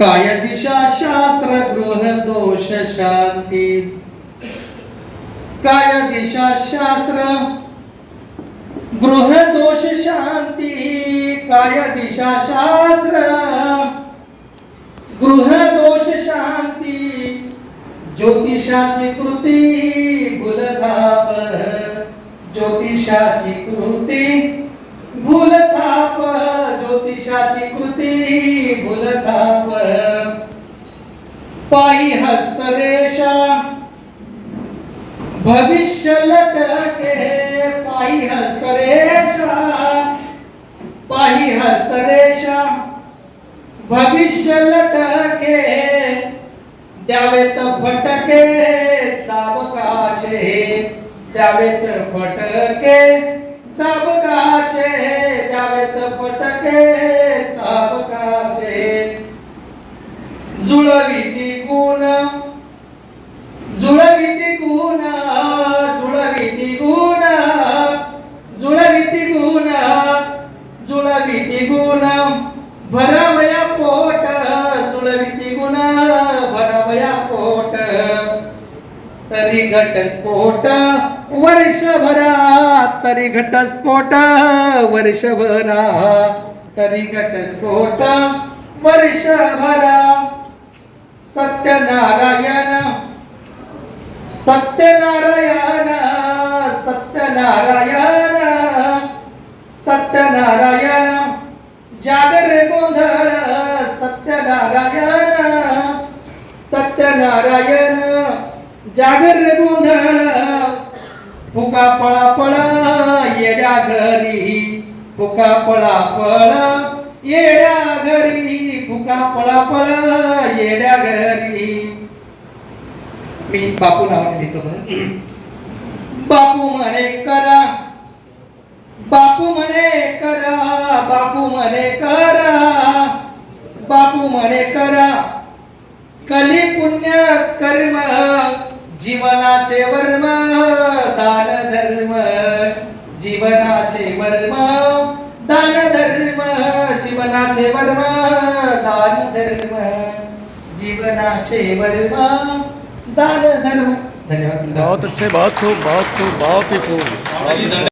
काय दिशा शास्त्र गृह दोष शांती? काय दिशा शास्त्र गृह दोष शांती? काय दिशा शास्त्र गृह दोष शांती? ज्योतिषाची कृती भूलथाप ज्योतिषाची कृती भूलथाप ज्योतिषाची कृती भूलथाप पायी हस्तरेषा। भविष्य लटके पायी हस्तरेषा। पायी हस्तरेषा। भविष्य लटके। द्यावेत फटके चाबकाचे। द्यावेत फटके चाबका द्यावेत फटके चाबकाचे जुळविती गुण जुळविती गुण जुळविती गुण जुळविती गुण जुळविती गुण. भरावया पोट जुळविती गुण भरावया पोट. तरी घटस्फोट वर्षभरा तरी घटस्फोट वर्षभरा तरी घटस्फोट वर्षभरा सत्यनारायण सत्यनारायण सत्यनारायण सत्यनारायण जागर गोंधळ सत्यनारायण सत्यनारायण जागर गोंधळ फुका पळा पळा येड्या घरी फुका पळा पळा येड्या घरी फुका पळा पळा येड्या घरी. मी बापू नावाने लिहितो बरं. बापू म्हणे करा. बापू म्हणे करा. बापू म्हणे करा. बापू म्हणे करा. कली पुण्य कर्म जीवनाचे वर्म दान धर्म जीवनाचे वर्म दान धर्म जीवनाचे वर्म दान धर्म जीवनाचे वर्म दान धन्यवाद. बहुत अच्छे बहुत खूब बहुत खूब बहुत ही खूब।